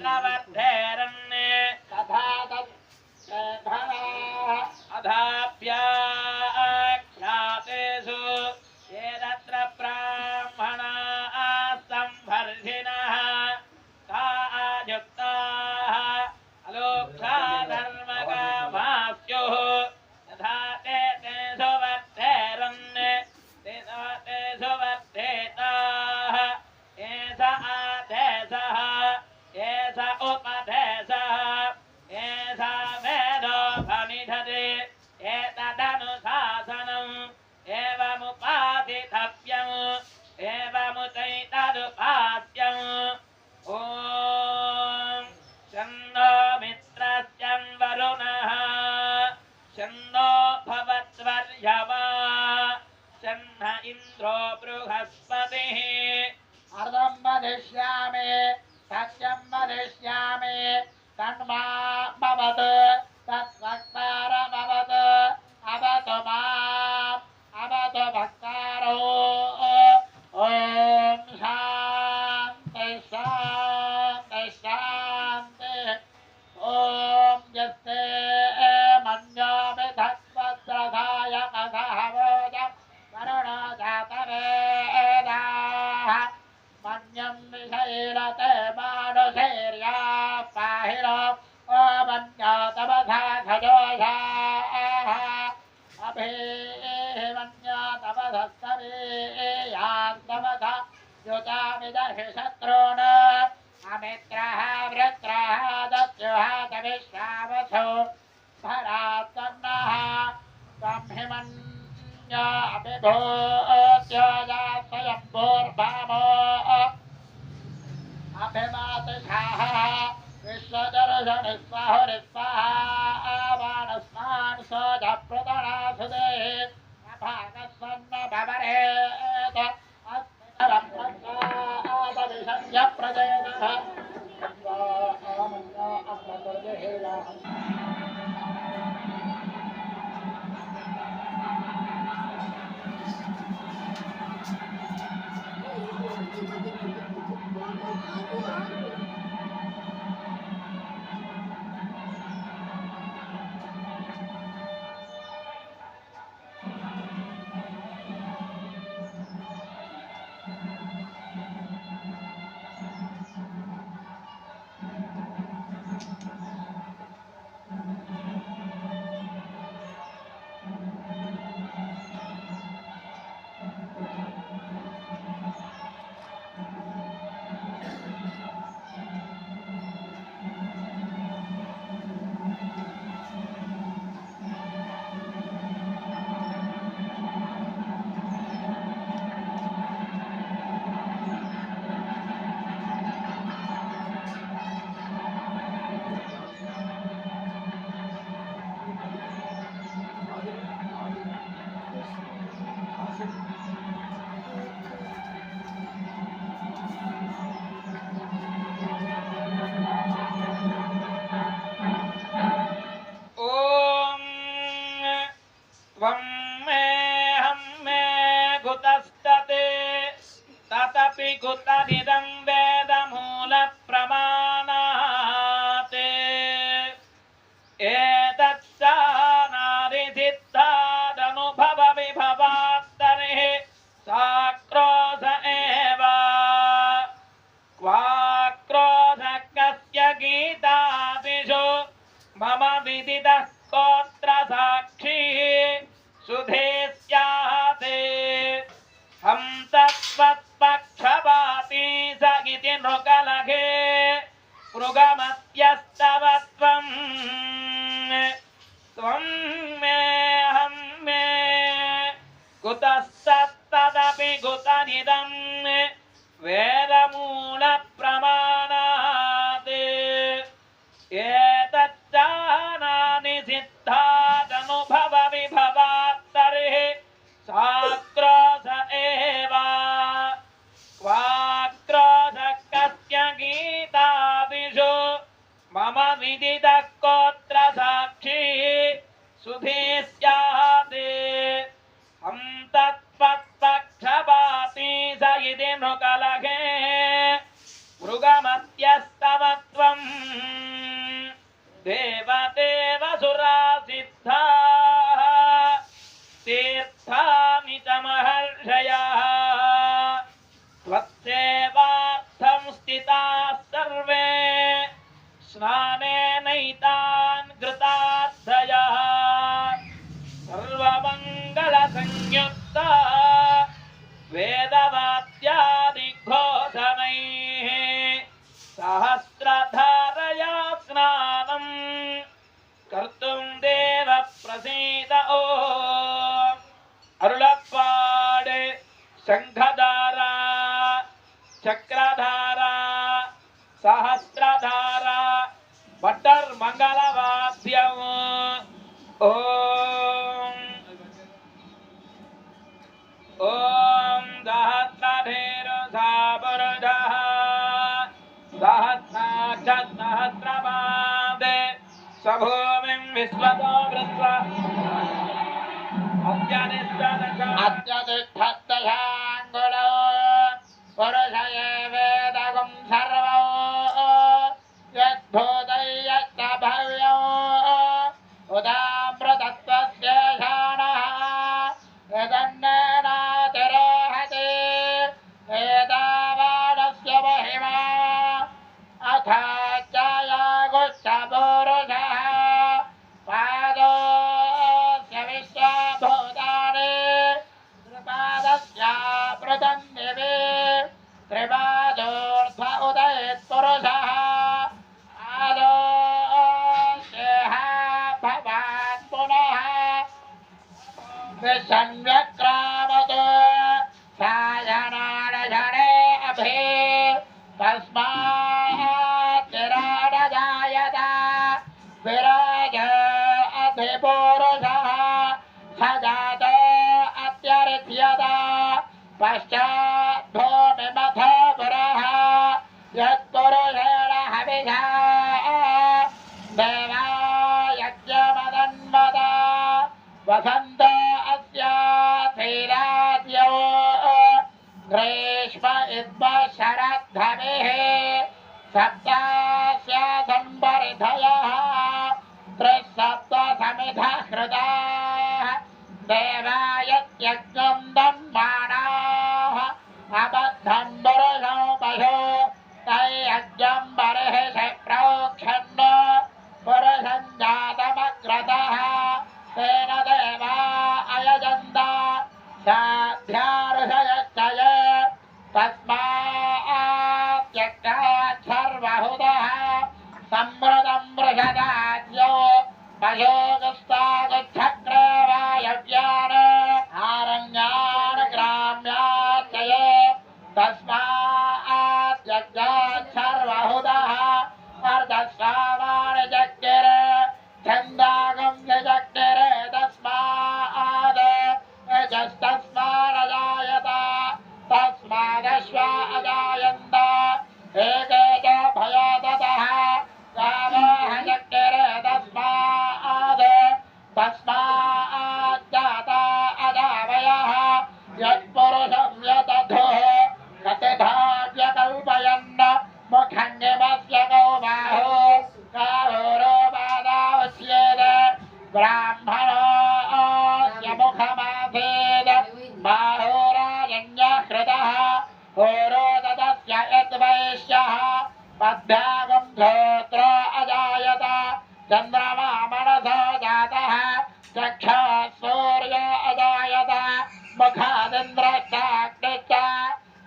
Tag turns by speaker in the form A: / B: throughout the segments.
A: प्रवर्धेरन्
B: तथा तद् अधा Oh. शत्रो न अमित्रः वृत्रः दत्युः कविश्रावसो भरात्तन्नः
A: त्वं हिमन्याभिभोत्योजास्वयम्भोर्भामो अभिमातशाः विश्वदर्शनिस्वाहुरिस्वाहा वाणस्वान् स्वजप्रदणासुदेः भागस्वन्न भवरे प्रजयति मम विदितः गोत्रसाक्षी सुधेस्याते हं तत्त्वत्पक्षपाती स इति नृकलघे मृगमत्यस्तव त्वम् त्वं मेऽहं मे कुतस्तत्तदपि कुतनिदं वे स्नानेनैतान् कृतार्थयः सर्वमङ्गलसंयुक्ता वेदवाद्यादिघोषणैः सहस्रधारया स्नानम् कर्तुं देव प्रसीद ओ। चक्रधारा सहस्रधारा
B: பட்டர் மங்கள வாத்தியம் ஓம் ஓம் தஹத்ரேர சாபரதஹ தஹத்நாச்சத்னஹத்ரபாதே சபோமிம் விஸ்வதோ விருத்வா அத்யதிஷ்டதக அத்யதிஷ்டத்தயாங்குளோ புருஷயே வேதகும் சர்வோ யத்போத शरद्धभिः सप्तास्य सम्बर्धयः त्रिसप्त समिधः सम्मृतं मृषदाज्यो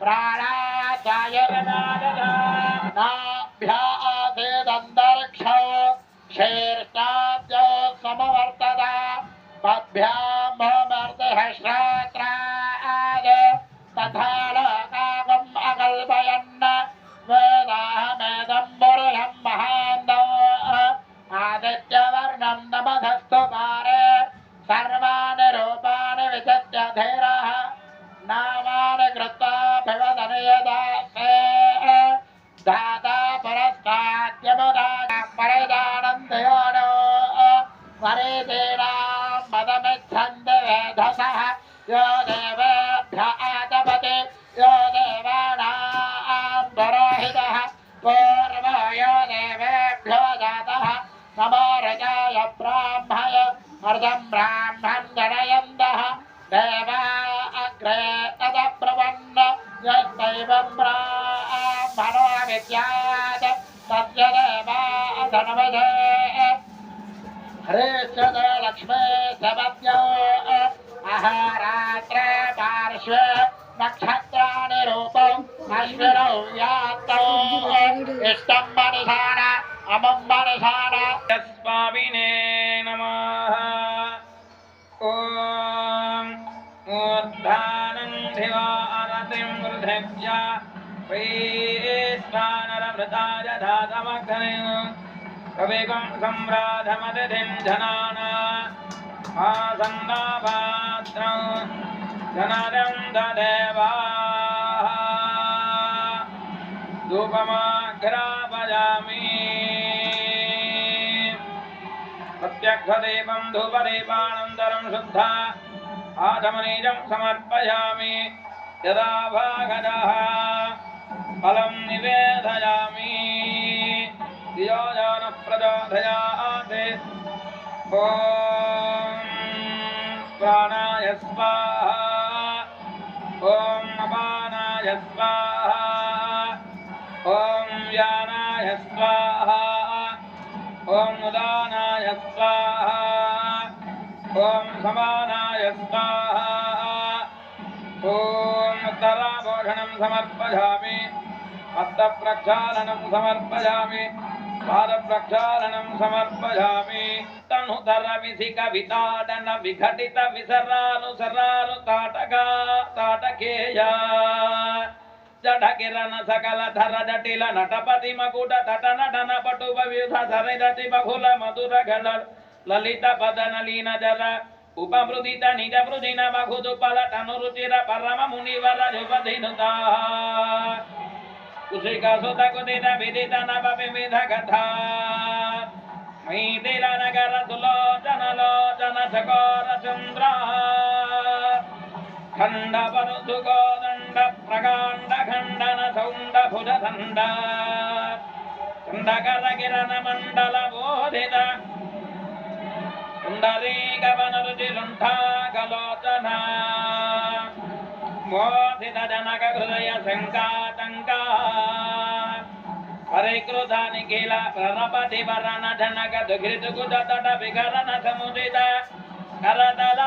B: ప్రాణాదాయ నాభ్యాసేదంతరిక్ష శీర్షాభ్య సమవర్తత పద్భ్యామర్దహ శ్రాత परस्ताद्यमुदा परिदानन्दयोनो परिदीनां मदमिच्छन्द वेधसः यो देवेभ्य आदपति यो देवानां पुरोहितः पूर्वो यो देवेभ्यो जातः नमो रजाय ब्राह्मय अर्धं ब्राह्मं लक्ष्मे समज्ञो अहारात्र पार्श्वे नक्षत्राणि रूपम् अश्विनौ यातौ इष्टं मनिषाण अमुं मनिषाण
A: स्वामिने नमः ॐ मूर्धानं धिवारतिं वृद्धभ्य वैश्वानरभृताय धातमग्ने कविगं सम्राधमतिथिं आसन्नाभाद्रौ धनदं धदेवा धूपमाघ्रापयामि प्रत्यक्षदेवं धूपदेवानन्तरं शुद्धा आचमनीजं समर्पयामि। यदा भागदः फलं निवेदयामि। धियो जानप्रजोधयात् ओ स्वाहा ॐ अपानाय स्वाहा ॐ यानाय स्वाहा ॐ उदानाय स्वाहा ॐ समानाय स्वाहा ॐ उत्तराभूषणं समर्पयामि हस्तप्रक्षालनं समर्पयामि పాదప్రక్షాళనం సమర్పయామి తనుతర విధిక వితాడన విఘటిత విసరాను సరాను తాటగా తాటకేయ జడకిరణ సకల ధర జటిల నటపతి మకుట తట నటన పటు వివిధ ధరిరతి బహుళ మధుర గణ లలిత పదన లీన జర ఉపమృదిత నిజ మృదిన బహుదు పల తనురుచిర పరమ మునివర యువధినుతా కుశిక సుత కుదిత విదిత నవ వివిధ కథ మైథిల నగర సులోచన లోచన చకోర చంద్ర ఖండ పరుసు గోదండ ప్రకాండ ఖండన సౌండ భుజ దండ చండకర కిరణ మండల బోధిత పుండరీకవన రుచి లుంఠాగలోచన మోధిత జనక హృదయ శంకాతంక పరికృత నిఖిల ప్రణపతి వరణ జనక దుఘృతుకుట తట వికరణ సముదిత కరతల.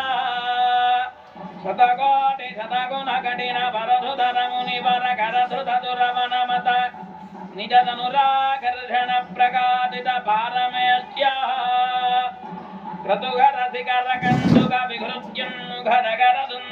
A: శతకోటి శతగుణ కఠిన పరధుధర ముని వర కరధృత దురవన మత నిజ ధనురాకర్షణ ప్రకాదిత పారమేత్య క్రతుఘర శిఖర కందుక ఘర గర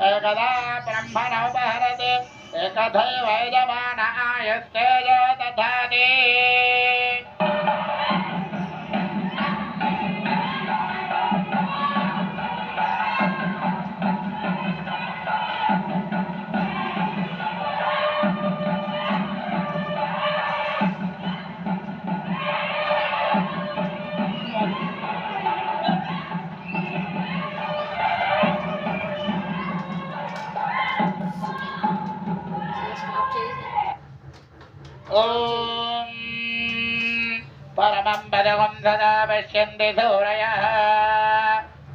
B: एकदा ब्रह्मणोपहरति एकथैवैजमानायस्तेजो दधाति। पश्यन्ति धूरयः।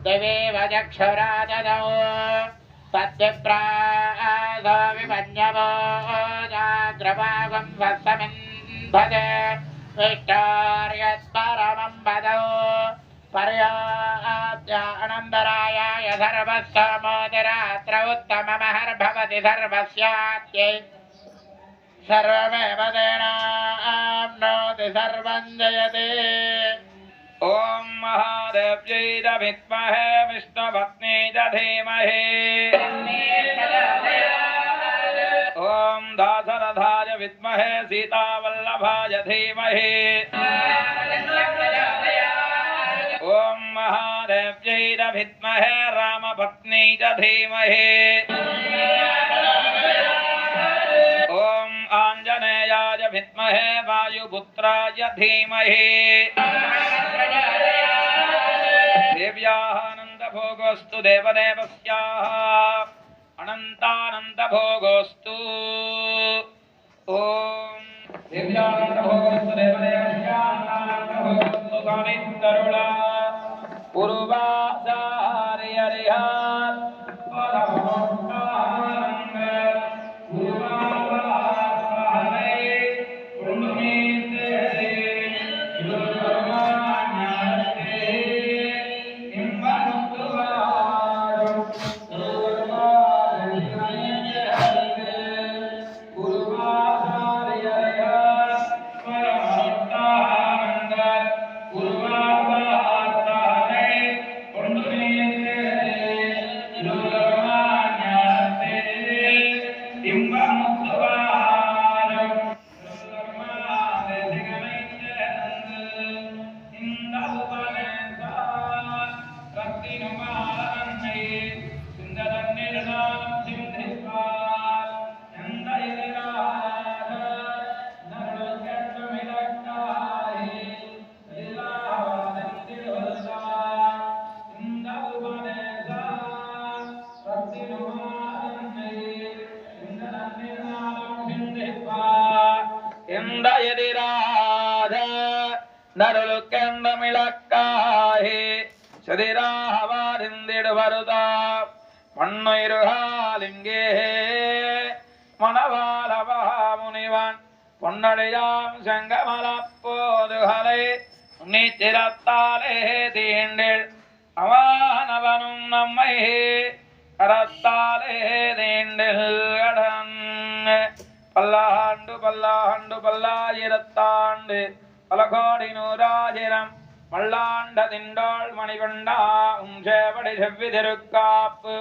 B: दिवेव चक्षुराजदौ तद्विप्रासो विपन्यवो जाग्रभागं सत्समिन्धज विष्टार्यत्परमं वदौ। पर्याद्यानन्दरायाय धर्मस्य उत्तममहर्भवति धर्मस्यात्यै। सर्वमेव तेनाम्नोति सर्वं जयते।
A: ॐ महादेव्यैरविद्महे विष्णुभक्त्यै च धीमहि ॐ दासरथाय विद्महे, सीतावल्लभाय धीमहि। ॐ महादेव्यैरभिद्महे रामभक्त्यै च धीमहि। विद्महे वायुपुत्राय धीमहि। देव्यानन्दभोगोऽस्तु देवदेवस्याः अनन्तानन्दभोगोऽस्तु। ॐ। दिव्यानन्दभोगोऽस्तु देवदेवस्याः अनन्तानन्दभोगोऽस्तु स्वामितरुणा இந்த எதிராத நருளுக்கெந்தமிழக்காயே சுதிராவாரிந்திடுவருதா? பண்ணுயிருகாலிங்கே மணவாளவா முனிவன் பொன்னடையாம் செங்கமலப்போதுகளை உன்னித்திரத்தாலே தீண்டில் அவானவனும் நம்மை கரத்தாலே தீண்டில் கடன் பல்லாண்டு பல்லாண்டு பல்லாயிரத்தாண்டு. பல கோடி நூறாயிரம். மல்லாண்ட திண்டாள் மணிவண்டா உம் சேவடி செவ்வி திருக்காப்பு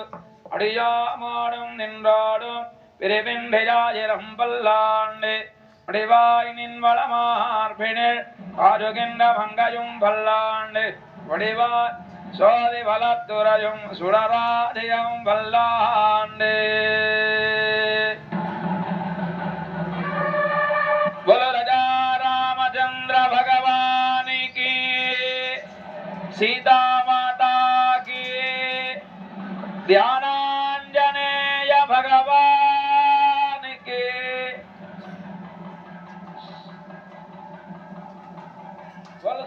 A: அடியாமோடும் நின்றோடும் பிரிவின்றையாயிரம் பல்லாண்டு. வடிவாய் நின் வளமார்பினில் ஆறுகின்ற மங்கையும் பல்லாண்டு. வடிவாய் சோதி வளத்துறையும் சுடராதியம் பல்லாண்டு. సీతామాతాకి ధ్యానాంజనేయ భగవానికి.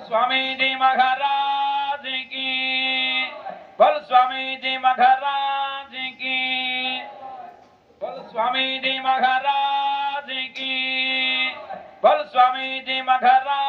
A: స్వామీజీ మహారాజుకి బల్ స్వామీజీ మహారాజుకి బల్ స్వామీజీ మహారాజుకి బల్ స్వామీజీ మహారాజ్